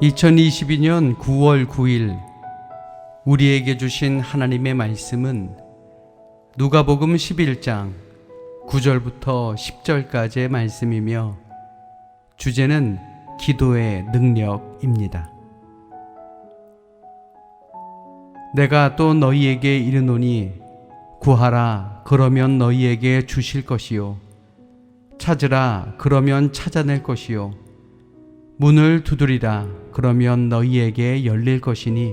2022년 9월 9일 우리에게 주신 하나님의 말씀은 누가복음 11장 9절부터 10절까지의 말씀이며 주제는 기도의 능력입니다. 내가 또 너희에게 이르노니 구하라 그러면 너희에게 주실 것이요 찾으라 그러면 찾아낼 것이요 문을 두드리라 그러면 너희에게 열릴 것이니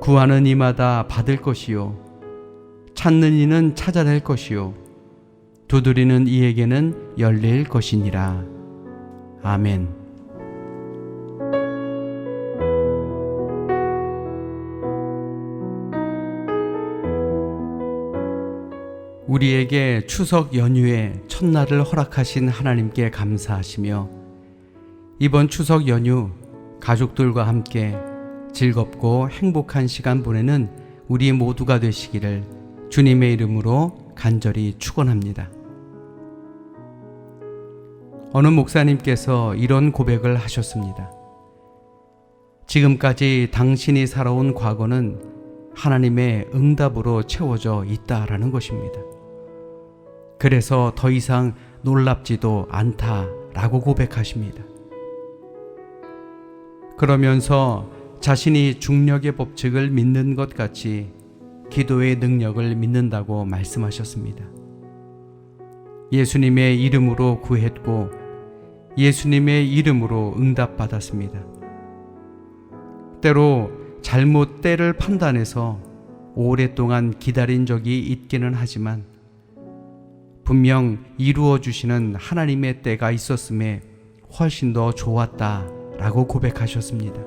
구하는 이마다 받을 것이요 찾는 이는 찾아낼 것이요 두드리는 이에게는 열릴 것이니라 아멘. 우리에게 추석 연휴의 첫날을 허락하신 하나님께 감사하시며 이번 추석 연휴 가족들과 함께 즐겁고 행복한 시간 보내는 우리 모두가 되시기를 주님의 이름으로 간절히 축원합니다. 어느 목사님께서 이런 고백을 하셨습니다. 지금까지 당신이 살아온 과거는 하나님의 응답으로 채워져 있다라는 것입니다. 그래서 더 이상 놀랍지도 않다라고 고백하십니다. 그러면서 자신이 중력의 법칙을 믿는 것 같이 기도의 능력을 믿는다고 말씀하셨습니다. 예수님의 이름으로 구했고 예수님의 이름으로 응답받았습니다. 때로 잘못 때를 판단해서 오랫동안 기다린 적이 있기는 하지만 분명 이루어 주시는 하나님의 때가 있었음에 훨씬 더 좋았다 라고 고백하셨습니다.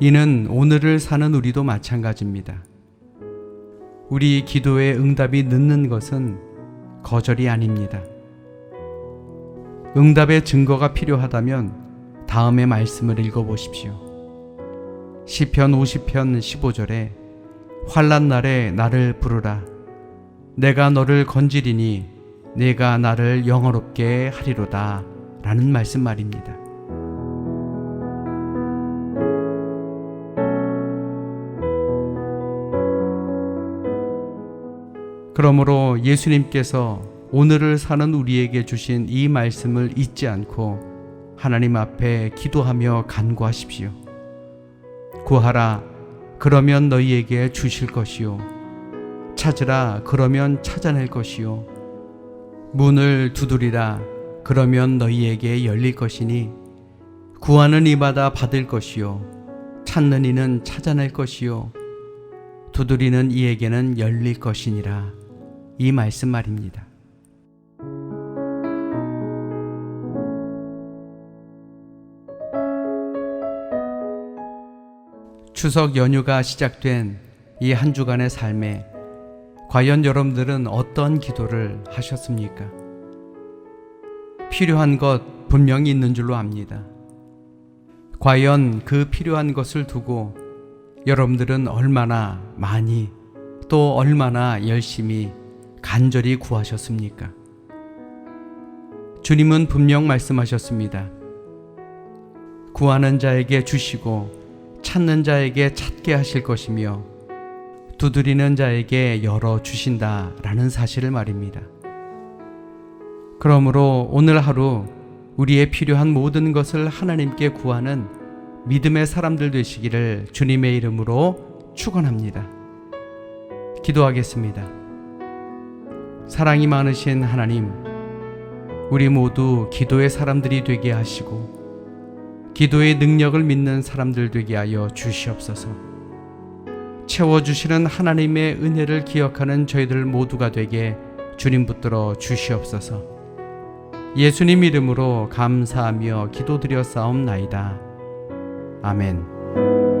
이는 오늘을 사는 우리도 마찬가지입니다. 우리 기도의 응답이 늦는 것은 거절이 아닙니다. 응답의 증거가 필요하다면 다음의 말씀을 읽어 보십시오. 시편 50편 15절에 환난 날에 나를 부르라 내가 너를 건지리니 내가 나를 영어롭게 하리로다 라는 말씀 말입니다. 그러므로 예수님께서 오늘을 사는 우리에게 주신 이 말씀을 잊지 않고 하나님 앞에 기도하며 간구하십시오. 구하라 그러면 너희에게 주실 것이요 찾으라 그러면 찾아낼 것이요 문을 두드리라 그러면 너희에게 열릴 것이니 구하는 이마다 받을 것이요 찾는 이는 찾아낼 것이요 두드리는 이에게는 열릴 것이니라 이 말씀 말입니다. 추석 연휴가 시작된 이 한 주간의 삶에 과연 여러분들은 어떤 기도를 하셨습니까? 필요한 것 분명히 있는 줄로 압니다. 과연 그 필요한 것을 두고 여러분들은 얼마나 많이 또 얼마나 열심히 간절히 구하셨습니까? 주님은 분명 말씀하셨습니다. 구하는 자에게 주시고 찾는 자에게 찾게 하실 것이며 두드리는 자에게 열어 주신다라는 사실을 말입니다. 그러므로 오늘 하루 우리의 필요한 모든 것을 하나님께 구하는 믿음의 사람들 되시기를 주님의 이름으로 축원합니다. 기도하겠습니다. 사랑이 많으신 하나님, 우리 모두 기도의 사람들이 되게 하시고 기도의 능력을 믿는 사람들 되게 하여 주시옵소서. 채워 주시는 하나님의 은혜를 기억하는 저희들 모두가 되게 주님 붙들어 주시옵소서. 예수님 이름으로 감사하며 기도드려 싸움나이다. 아멘.